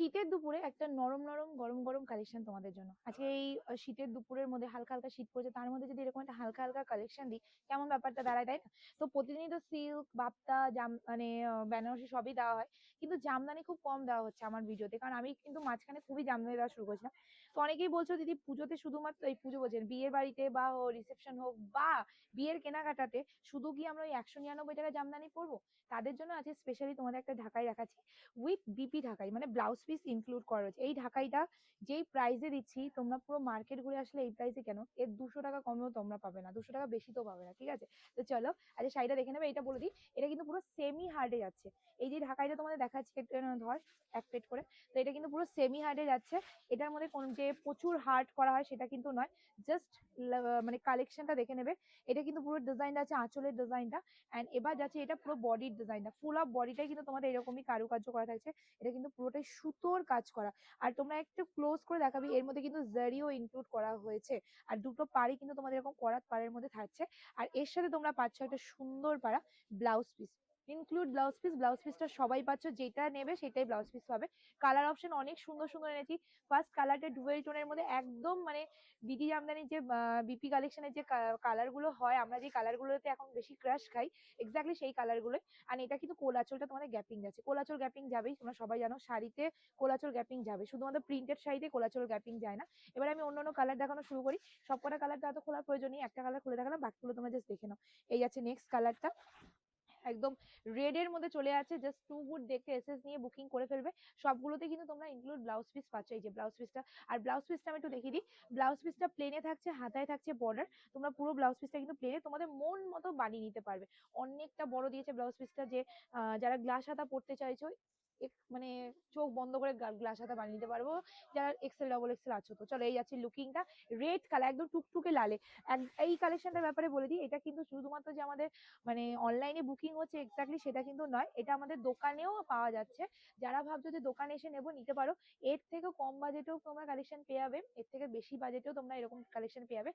শীতের দুপুরে একটা নরম নরম, গরম গরম কালেকশন তোমাদের জন্য। আজকে এই শীতের দুপুরের মধ্যে হালকা হালকা শীত পড়েছে, তার মধ্যে যদি এরকম একটা হালকা হালকা কালেকশন দিই, কেমন ব্যাপারটা দাঁড়ায় তাই না? তো প্রতিদিনই তো সিল্ক বাপ্তা, জাম মানে বেনারসি সবই দেওয়া হয়। কিন্তু জামদানি খুব কম দেওয়া হচ্ছে আমার ভিডিওতে, কারণ আমি কিন্তু মাঝখানে খুবই জামদানি দেওয়া শুরু করেছিলাম। তো অনেকেই বলছো, দিদি, পুজোতে শুধুমাত্র এই পুজো বলছেন, বিয়ের বাড়িতে বা রিসেপশন হোক বা বিয়ের কেনাকাটাতে শুধু কি আমরা ওই একশো নিরানব্বই টাকা জামদানি পরবো? তাদের জন্য আছে স্পেশালি তোমাদের একটা ঢাকাই রাখাচ্ছি উইথ বিপি ঢাকাই মানে ব্লাউজ পিস ইনক্লুড করা। রয়েছে এই ঢাকাইটা যেই প্রাইসে দিচ্ছি, তোমরা পুরো মার্কেট ঘুরে আসলে এই প্রাইসে কেন? এর দুশো টাকা কমেও তোমরা পাবে না, দুশো টাকা বেশি তো পাবে না, ঠিক আছে? তো চলো আচ্ছা শাড়িটা দেখে নেবে এটা বলে দিই। এটা কিন্তু পুরো সেমি হার্ডে যাচ্ছে। এই যে ঢাকাইটা তোমাদের দেখাচ্ছি ধর, এক প্লেট করে। তো এটা কিন্তু পুরো সেমি হার্ডে যাচ্ছে। এটার মধ্যে কোন, যে প্রচুর হার্ড করা হয়, সেটা কিন্তু নয়। জাস্ট মানে কালেকশনটা দেখে নেবে। এটা কিন্তু পুরো ডিজাইনটা আছে, আঁচলের ডিজাইনটা অ্যান্ড এবার যাচ্ছে এটা পুরো বডির ডিজাইনটা ফুল অফ বডিটাই কিন্তু তোমাদের এরকমই কারুকার্য করা থাকছে। এটা কিন্তু পুরোটাই সুতোর কাজ করা। আর তোমরা একটু ক্লোজ করে দেখাবি, এর মধ্যে কিন্তু জারিও ইনক্লুড করা হয়েছে। আর দুটো পাড়ি কিন্তু তোমাদের এরকম করাত পাড়ের মধ্যে থাকছে। আর এর সাথে তোমরা পাচ্ছ একটা সুন্দর পাড়া blouse piece include blouse piece blouse পিসটা সবাই পাচ্ছ, যেটা নেবে সেটাই ব্লাউজ পিস পাবে। কালার অপশন অনেক সুন্দর সুন্দর এনেছি। ফার্স্ট কালারটা ডুয়েল টোনের মধ্যে একদম মানে বিডি জামদানির যে বিপি কালেকশনের যে কালারগুলো হয়, আমরা যে কালার গুলোতে এখন বেশি ক্রাশ খাই এক্স্যাক্টলি সেই কালারগুলো আর এটা কিন্তু কোলাচলটা তোমাদের গ্যাপিং যাচ্ছে। কোলাচল গ্যাপিং যাবেই, তোমরা সবাই জানো, শাড়িতে কোলাচল গ্যাপিং যাবে। শুধুমাত্র প্রিন্টেড শাড়িতে কোলাচল গ্যাপিং যায় না। এবার আমি অন্য অন্য কালার দেখানো শুরু করি। সবকটা কালারটা এত খোলার প্রয়োজন নেই একটা কালার খুলে দেখালাম, বাকিগুলো তোমরা জাস্ট দেখে নাও। এই যাচ্ছে নেক্সট কালারটা একদম রেড এর মধ্যে চলে আছে জাস্ট টু গুড দেখে এসএস নিয়ে বুকিং করে ফেলবে। সবগুলোতে কিন্তু তোমরা ইনক্লুড ব্লাউজ পিস পাচ্ছ, এই যে ব্লাউজ পিসটা আর ব্লাউজ পিসটা আমি একটু দেখিয়ে দিই। ব্লাউজ পিসটা প্লেনে থাকছে, হাতায় থাকছে বর্ডার তোমরা পুরো ব্লাউজ পিসটা কিন্তু প্লেনে তোমাদের মন মতো বানিয়ে নিতে পারবে। অনেকটা বড় দিয়েছে ব্লাউজ পিসটা যে যারা গ্লাস হাতা পড়তে চাইছো মানে চোখ বন্ধ করে গ্লাস হাতা বানিয়ে নিতে পারব। যারা এক্সেল ডবল এক্সেল আছো তো, চলো এই যাচ্ছে লুকিংটা রেড কালার একদম টুকটুকে লালে। এই কালেকশনটার ব্যাপারে বলে দিই, এটা কিন্তু শুধুমাত্র যে আমাদের মানে অনলাইনে বুকিং হচ্ছে এক্স্যাক্টলি সেটা কিন্তু নয়, এটা আমাদের দোকানেও পাওয়া যাচ্ছে। যারা ভাবছ যে দোকানে এসে নেব, নিতে পারো। এর থেকেও কম বাজেটেও তোমরা কালেকশন পেয়ে যাবে, এর থেকে বেশি বাজেটেও তোমরা এরকম কালেকশন পেয়ে যাবে।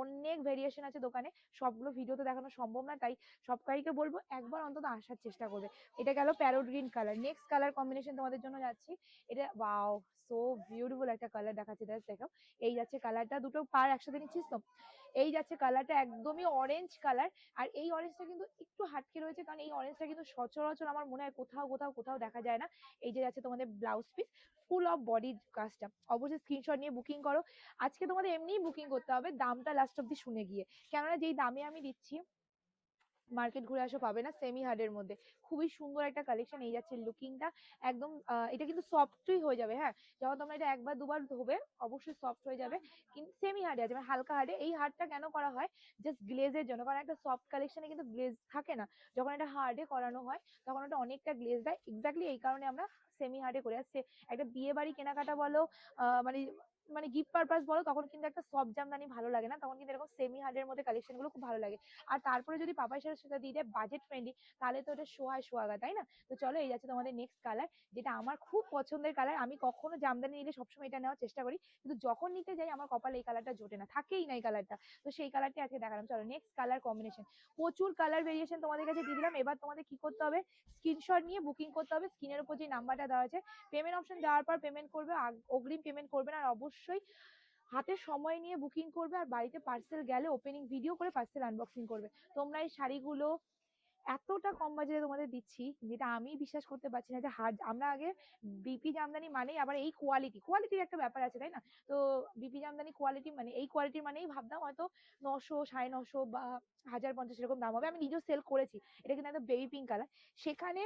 অনেক ভেরিয়েশন আছে দোকানে, সবগুলো ভিডিওতে দেখানো সম্ভব না, তাই সবাইকে বলব, একবার অন্তত আসার চেষ্টা করবে। এটা গেল parrot green colour next colour combination তোমাদের জন্য যাচ্ছি। এটা ওয়াও সো বিউটিফুল একটা কালার দেখাচ্ছে জাস্ট দেখো। এই যাচ্ছে কালারটা দুটো পার একসাথে নিচ্ছিস তো? এই যাচ্ছে কালারটা একদমই অরেঞ্জ কালার আর এই অরেঞ্জটা কিন্তু একটু হাটকে রয়েছে কারণ এই অরেঞ্জটা কিন্তু সচরাচর আমার মনে হয় কোথাও কোথাও কোথাও দেখা যায় না। এই যে যাচ্ছে তোমাদের ব্লাউজ পিস ফুল অফ বডির কাজটা। অবশ্যই স্ক্রিনশট নিয়ে বুকিং করো। আজকে তোমাদের এমনিই বুকিং করতে হবে, দামটা লাস্ট অব্দি শুনে গিয়ে। কেননা যেই দামে আমি দিচ্ছি মার্কেট ঘুরে আসো পাবে না সেমি হার্ডের মধ্যে। খুবই সুন্দর একটা কালেকশন এই যাচ্ছে লুকিংটা একদম এটা কিন্তু সফটই হয়ে যাবে হ্যাঁ? যখন তোমরা এটা একবার, দুবার ধোবে, অবশ্যই সফট হয়ে যাবে। কিন্তু সেমি হার্ডে আছে মানে হালকা হার্ডে এই হার্ডটা কেন করা হয়? জাস্ট গ্লেজের জন্য। কারণ একটা সফট কালেকশনে কিন্তু গ্লেজ থাকে না। যখন এটা হার্ডে করানো হয়, তখন ওটা অনেকটা গ্লেজ দেয়। এক্স্যাক্টলি এই কারণে আমরা সেমি হার্ডে করে আসছে। একটা বিয়ে বাড়ি কেনাকাটা বলো মানে মানে গিফট পারপাস বলো, তখন কিন্তু একটা সফট জামদানি ভালো লাগে না। তখন কিন্তু এরকম সেমি হার্ডের মধ্যে কালেকশনগুলো খুব ভালো লাগে। আর তারপরে যদি পাপাই সাথে সেটা দিয়ে দেয় বাজেট ফ্রেন্ডলি তাহলে তো ওটা সোহায় সোহাগা, তাই না? তো চলো, এই যাচ্ছে তোমাদের নেক্সট কালার যেটা আমার খুব পছন্দের কালার আমি কখনো জামদানি নিলে সবসময় এটা নেওয়ার চেষ্টা করি, কিন্তু যখন নিতে যাই আমার কপালে এই কালারটা জোটে না, থাকেই না এই কালারটা তো সেই কালারটা আজকে দেখালাম। চলো নেক্সট কালার কম্বিনেশন প্রচুর কালার ভেরিয়েশন তোমাদের কাছে দিয়ে দিলাম। এবার তোমাদের কি করতে হবে? স্ক্রিনশট নিয়ে বুকিং করতে হবে। স্ক্রিনের উপর যে নাম্বারটা দেওয়া আছে পেমেন্ট অপশন দেওয়ার পর পেমেন্ট করবে অগ্রিম পেমেন্ট করবে না, আর অবশ্যই হাতে সময় নিয়ে বুকিং করবে, আর বাড়িতে পার্সেল গেলে ওপেনিং ভিডিও করে পার্সেল আনবক্সিং করবে। তোমরা এই শাড়িগুলো এতটা কম বাজেটে তোমাদের দিচ্ছি, যেটা আমি বিশ্বাস করতে পারছি না যে হার আমরা আগে বিপি জামদানি মানেই আবার এই কোয়ালিটি কোয়ালিটির একটা ব্যাপার আছে, তাই না? তো বিপি জামদানি কোয়ালিটি মানে এই কোয়ালিটির মানেই ভাবতাম হয়তো নশো, সাড়ে নশো বা হাজার পঞ্চাশ এরকম দাম হবে। আমি নিজেও সেল করেছি, এটা কিন্তু একটা বেবি পিঙ্ক কালার সেখানে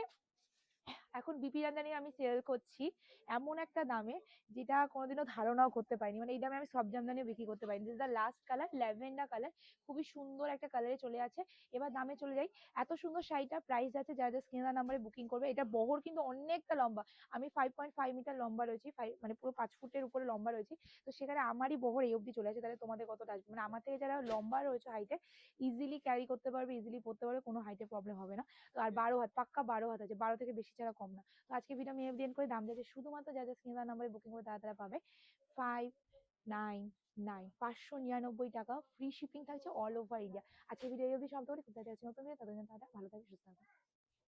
এখন বিপি জামদানি আমি সেল করছি এমন একটা দামে যেটা কোনোদিনও ধারণাও করতে পারিনি। মানে এই দামে আমি সব জামদানিও বিক্রি করতে পারিনি। This the last colour lavender colour খুবই সুন্দর একটা কালারে চলে আছে। এবার দামে চলে যাই। এত সুন্দর শাড়িটা প্রাইস আছে যারা যারা স্ক্রিনার নাম্বারে বুকিং করবে। এটা বহর কিন্তু অনেকটা লম্বা। আমি ফাইভ পয়েন্ট ফাইভ মিটার লম্বা রয়েছি। ফাইভ মানে পুরো পাঁচ ফুটের উপরে লম্বা রয়েছি। তো সেখানে আমারই বহর এই অবধি চলে আসে তাহলে তোমাদের কতটা আসবে? মানে আমার থেকে যারা লম্বা রয়েছে হাইটে ইজিলি ক্যারি করতে পারবে ইজিলি পড়তে পারবে কোনো হাইটে প্রবলেম হবে না। তো আর বারো হাত পাক্কা বারো হাত আছে। বারো থেকে বেশি ছাড়া কম না। তো আজকে ভিডিও আমি এফ করে দাম যাচ্ছে শুধুমাত্র যা যা স্ক্রিনার নাম্বারে বুকিং করে তারা তারা পাবে ফাইভ নাইন নাইন পাঁচশো নিরানব্বই টাকা ফ্রি শিপিং থাকছে অল ওভার ইন্ডিয়া আজকে ভিডিও অবধি সব ধরে যাচ্ছে নতুন ভিডিও তাদের জন্য ভালো থাকবে, সুস্থ থাকবে।